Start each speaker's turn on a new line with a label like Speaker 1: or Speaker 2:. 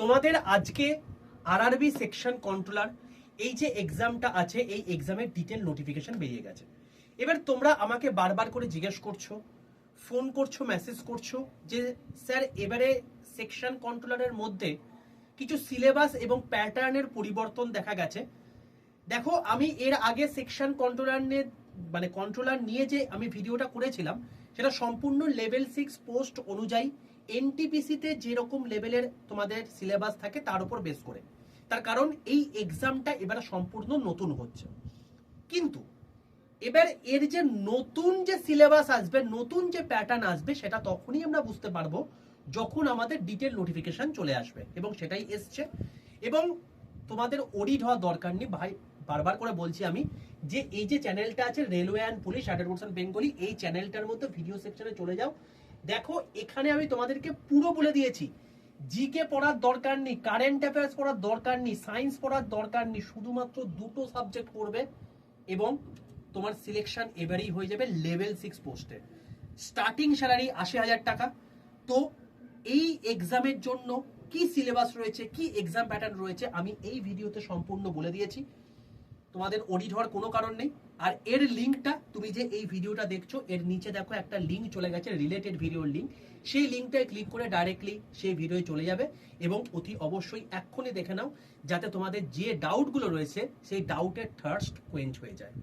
Speaker 1: তোমাদের আজকে RRB section controller এই যে এক্সামটা আছে, এই এক্সামের ডিটেল নোটিফিকেশন বেরিয়ে গেছে। এবার তোমরা আমাকে বারবার করে জিজ্ঞেস করছ ফোন করছ মেসেজ করছ যে, স্যার, এবারে সেকশন কন্ট্রোলারের মধ্যে কিছু সিলেবাস এবং প্যাটার্নের পরিবর্তন দেখা গেছে। দেখো, আমি এর আগে সেকশন কন্ট্রোলার নিয়ে মানে কন্ট্রোলার নিয়ে যে আমি ভিডিওটা করেছিলাম, সেটা সম্পূর্ণ লেভেল সিক্স পোস্ট অনুযায়ী এনটিপিসিতে যেরকম লেভেলের তোমাদের সিলেবাস থাকে, তার উপর বেস করে। তার কারণ এই এক্সামটা এবার সম্পূর্ণ নতুন হচ্ছে। কিন্তু এবার এর যে নতুন যে সিলেবাস আসবে, নতুন যে প্যাটার্ন আসবে, সেটা তখনই আমরা বুঝতে পারব যখন আমাদের ডিটেল নোটিফিকেশন চলে আসবে এবং সেটাই এসছে। এবং তোমাদের অডিট হওয়া দরকার নেই, ভাই। বারবার করে বলছি আমি যে এই যে চ্যানেলটা আছে railway and police hundred percent Bengali এই চ্যানেলটার মধ্যে ভিডিও সেকশনে চলে যাও। দেখো, এখানে আমি তোমাদেরকে পুরো বলে দিয়েছি জিকে পড়ার দরকার নেই কারেন্ট অ্যাফেয়ার্স পড়ার দরকার নেই সায়েন্স পড়ার দরকার নেই, শুধুমাত্র দুটো সাবজেক্ট পড়বে এবং তোমার সিলেকশন এবারেই হয়ে যাবে লেভেল সিক্স পোস্টে স্টার্টিং স্যালারি আশি হাজার টাকা। তো এই এক্সামের জন্য কি সিলেবাস রয়েছে, কি এক্সাম প্যাটার্ন রয়েছে, আমি এই ভিডিওতে সম্পূর্ণ বলে দিয়েছি। তোমাদের অডিট হওয়ার কোনো কারণ নেই। আর এর লিঙ্কটা তুমি যে এই ভিডিওটা দেখছ, এর নিচে দেখো একটা লিঙ্ক চলে গেছে রিলেটেড ভিডিওর লিঙ্ক সেই লিঙ্কটায় ক্লিক করে ডাইরেক্টলি সেই ভিডিও চলে যাবে এবং অতি অবশ্যই এক্ষুনি দেখে নাও, যাতে তোমাদের যে ডাউটগুলো রয়েছে, সেই ডাউটের থার্স্ট কোয়েঞ্চ হয়ে যায়।